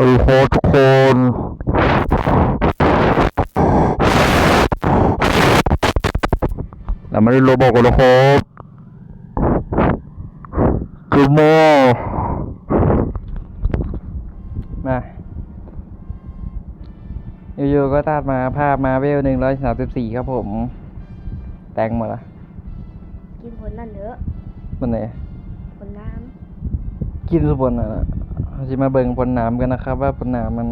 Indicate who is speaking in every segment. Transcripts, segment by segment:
Speaker 1: ฮ้ยโค้ทุกคนเราไม่ได้โรบอกกันนะครับคือโมมาอยู่ๆก็ตัดมาภาพมาเวลหนึ่งร้อยสามสิบสี่ครับผม แต่งหมดละ
Speaker 2: กินผลนั่นเด้อ
Speaker 1: มันไหน
Speaker 2: ผลน้
Speaker 1: กินสุบนอะเรา จะมาเบิ่งผลหนามกันนะครับ ว่าผลหนามมัน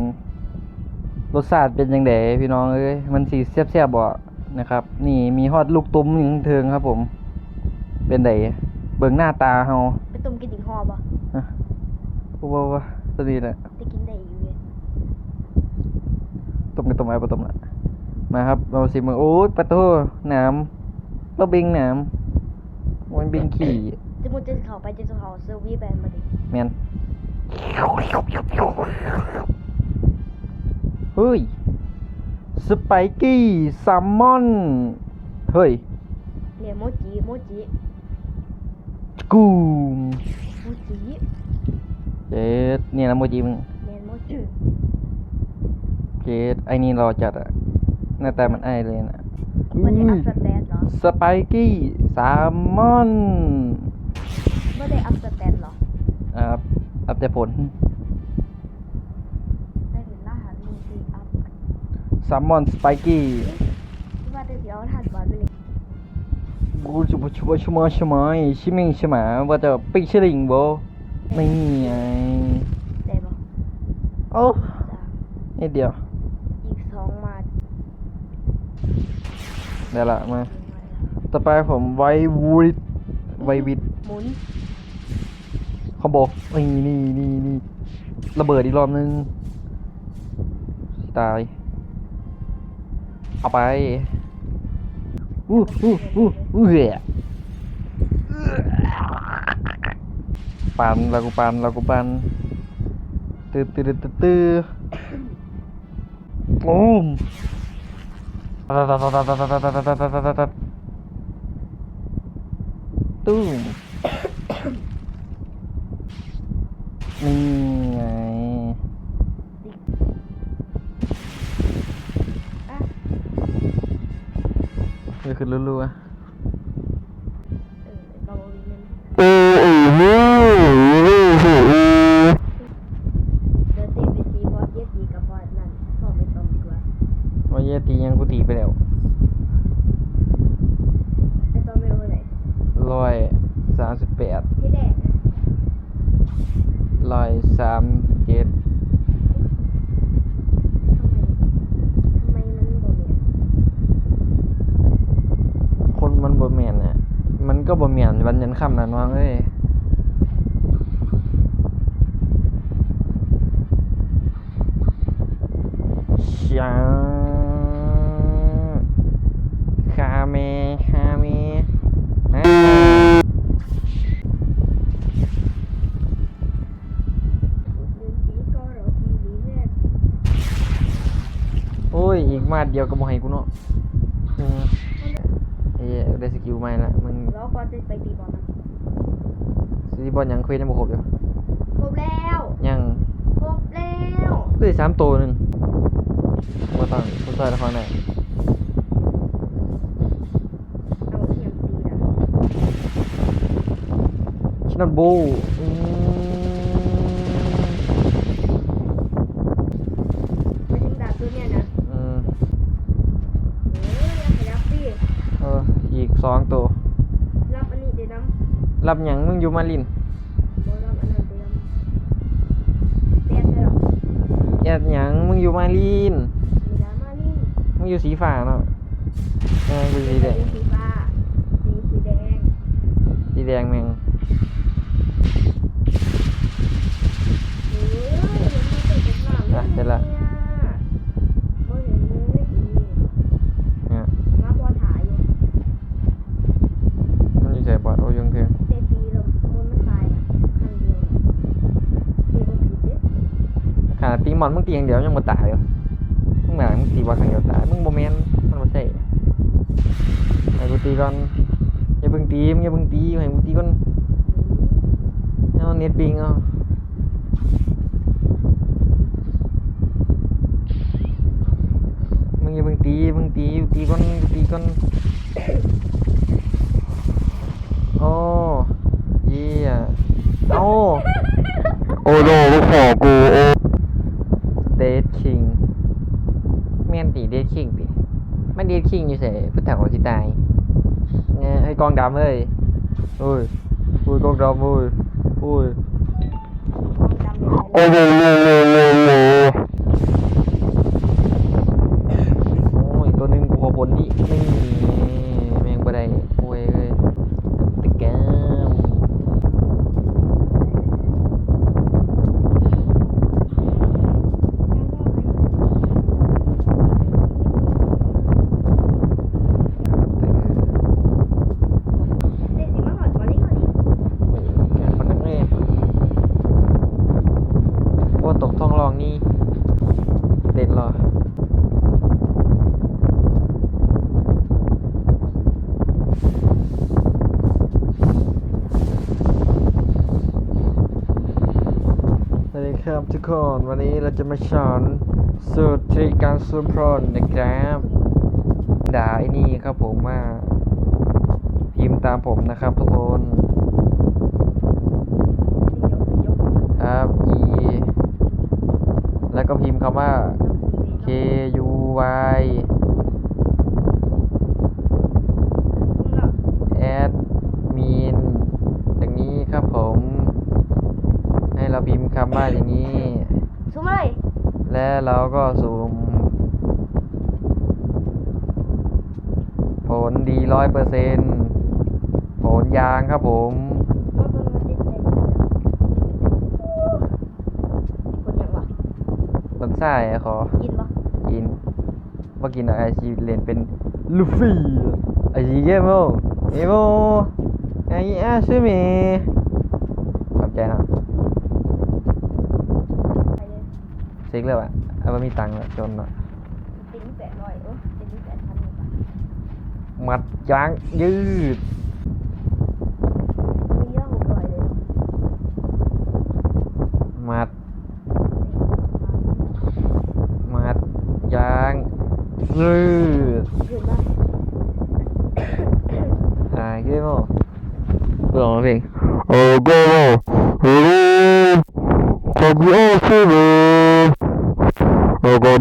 Speaker 1: รสชาติเป็นยังไงพี่น้องเอ้ยมันสีแซ่บๆบ่นะครับ นี่มีฮอดลูกตุ้มอย่างเทิงครับ ผม เป็นไดเบิ่งหน้าตาเฮาำ
Speaker 2: ไปต้มกินถึงหอบ่
Speaker 1: ฮะว้าวๆตัวนี้แหละ
Speaker 2: ได้กินได้อยู่เลย
Speaker 1: ต้มกันต้มไอ้ปต้มละมาครับเราสิมือโอ้ยปะโตหนามเราบิงหนามมันบิงขี่
Speaker 2: จะมุดจะเข้าไปจะเข้าเซอร์วีแบนมาดิ
Speaker 1: แมน เฮ้ย สไปกี้ซัมมอน เฮ้ย
Speaker 2: เนี่ยโมจิโมจิ
Speaker 1: กูม
Speaker 2: โมจิ
Speaker 1: เจ็ดเนี่ยนะโมจิมึง
Speaker 2: แมนโมจิ
Speaker 1: เจ็ดไอ้นี่รอจัดอะหน้าตามันไอ้เลยนะ
Speaker 2: ไม่ได้อัพสแตทเหรอ
Speaker 1: สไปกี้แซลมอน
Speaker 2: ไม่ได้อัพสแตทเหรอ
Speaker 1: อ่า อัปแต่ผล
Speaker 2: ได้เห็นรหัสมีซีอัพ
Speaker 1: แซลมอนสไปกี้
Speaker 2: ว่าได้เดี๋ยวทันบอลไปเลย
Speaker 1: กูจะบอกว่าชมาชมาชิมิงชมาว่าจะปิ๊กชลิงโบนี่ไง
Speaker 2: ได้ปะ
Speaker 1: โอ้
Speaker 2: สาม
Speaker 1: นิดเดียว
Speaker 2: อีกสองมา
Speaker 1: ได้ละมาต่อไปผมไววิดไววิด
Speaker 2: หมุน
Speaker 1: ค อมโบนี่นี่นี่นี่ระเบิดอีกรอบนึง ตาย เอาไป อู้อู้อู้อู้เหี้ยปันเรากูปันเรากูปันตื้อตื้อตื้อตื้อตื้อตูม นี่คือรัวๆ
Speaker 2: เออเราวีนึง
Speaker 1: โอ้โห
Speaker 2: เดี๋ยวเต้ไปตีบอสเยตีกับบอสนั่นพอไม่ต้องดีกว่า
Speaker 1: ว่าเยตียังกูตีไปแล้ว
Speaker 2: ไอ้ต้องไม่รู้ไหน
Speaker 1: ร้อยสามสิบแปด
Speaker 2: ที่แรกนะ
Speaker 1: ร้อยสามเจ็ด
Speaker 2: ทำไมทำไมมันบ่เมียน
Speaker 1: คนมันบ่แมนอะ มันก็ บ่แมนวันยันค่ำนะน้องเอ้ยช้าคาเมคาเมอ่า
Speaker 2: ลืมปีก็รอปีนี้แรก
Speaker 1: โอ้ย อีกมาดเดียวก็บ่ให้กูเนาะเออ เอ้ยได้สกิลใหม่ละมึง
Speaker 2: แล้วก็จะไปตีบอลมัน
Speaker 1: ซีบอลยังเคยยังบ่ครบอยู่
Speaker 2: ครบแล้ว
Speaker 1: ยัง
Speaker 2: ครบแล้ว
Speaker 1: ได้สามตัวหนึ่งมาตั้งผู้ชายละครไหน
Speaker 2: เอาเทียมตีนะ
Speaker 1: ชินันโบอืม
Speaker 2: ไปถึงดาบตัวเนี้ยนะ
Speaker 1: อืม
Speaker 2: เออยังขยับสิ
Speaker 1: เอออีก สองตัว
Speaker 2: รับอันนี้เดี๋ยวน้
Speaker 1: รับหยังมึงอยู่มาลินำ
Speaker 2: บอรับอันนั้นเดี๋ยวน้ำเตี้ยเลยหรอ
Speaker 1: แอดหยังมึงอยู่มาลิน
Speaker 2: มีน้ำมานี่
Speaker 1: มึงอยู่สีฟ้าเนาะเออกูสีแดง
Speaker 2: สีฟ้าสีสีแดง
Speaker 1: สีแดงแม่ง
Speaker 2: เออมันเป็นหนาม
Speaker 1: อะเสร็จละ
Speaker 2: อ
Speaker 1: น
Speaker 2: มึงตี
Speaker 1: อย่างเดียวยังบ่ตายอยู่มึงแบบมึงตีว่าครั้งเดียวตายมึงโมเม่นมันบ่ใช่ไอ้กูตีก่อนอย่าเพิ่งตีมึงอย่าเพิ่งตีไห้กูตีก่อนเอาเน็ตปิงเอา
Speaker 3: มึงอย่า
Speaker 1: เพิ่งตีมึงตีตีก้
Speaker 3: อนตีก้อนโอ้
Speaker 1: เยี่ยโอ้โอ้โลลูกขอกูโอ้ ตีเดทคิงติมันเดทคิงอยู่เสยพุทธของที่ตายเนี่ยไอ้กองดำเอ้ยอุ้ยอุ้ยกองดำอุ้ยอุ้ย
Speaker 3: โอ้โหโอ้โหโอ้โห
Speaker 1: โอ้ยตัวหนึ่งกูขอผลนี่ไม่ม่งบ่ได้โอ้ยเอ้ยตะแกม
Speaker 2: เด็กสิมาหอดก่อนนี้ก่อนนี้
Speaker 1: แค่คนนึงเลยโอ้ตกท้องรองนี่เด็ดเหรอ สวัสดี ครับทุกคนวันนี้เราจะมาสอนสูตรทริการซูพรอนนะครับด่าไอ้นี่ครับผมว่าพิมพ์ตามผมนะครับทุกคนครับ e แล้วก็พิมพ์คำว่า k u y แอดมีนอย่างนี้ครับผม ให้เราพิมพ์คำว่าอย่าง และเราก็ซูมผลดีร้อยเปอร์เซ็นผลยางครับผม
Speaker 2: มาเบิ่งมันติดใจคนยังวะ
Speaker 1: ผลส่ายอะขอ
Speaker 2: กินปะ
Speaker 1: กินว่ากินอะไรชีเรียนเป็นลูฟี่ไอชีเกมโมเอโมไออาซึเมขอบใจนะ
Speaker 2: ไปเลย
Speaker 1: เซ็กเลยว่ะเอาว่ามีตังค์แล้วจนอะ
Speaker 2: ติงแปดร้อยเออติงแปดพันเลยปะ
Speaker 1: มัดยางยืด
Speaker 2: มีเรื่องหกร้อยเลย
Speaker 1: มัดมัดยางยืด
Speaker 2: ขึ้นมา
Speaker 1: อ่าเกมโมเบื่อเพลง
Speaker 3: โอ้โหโอ้โหขอกูโอ้ชื่อเลย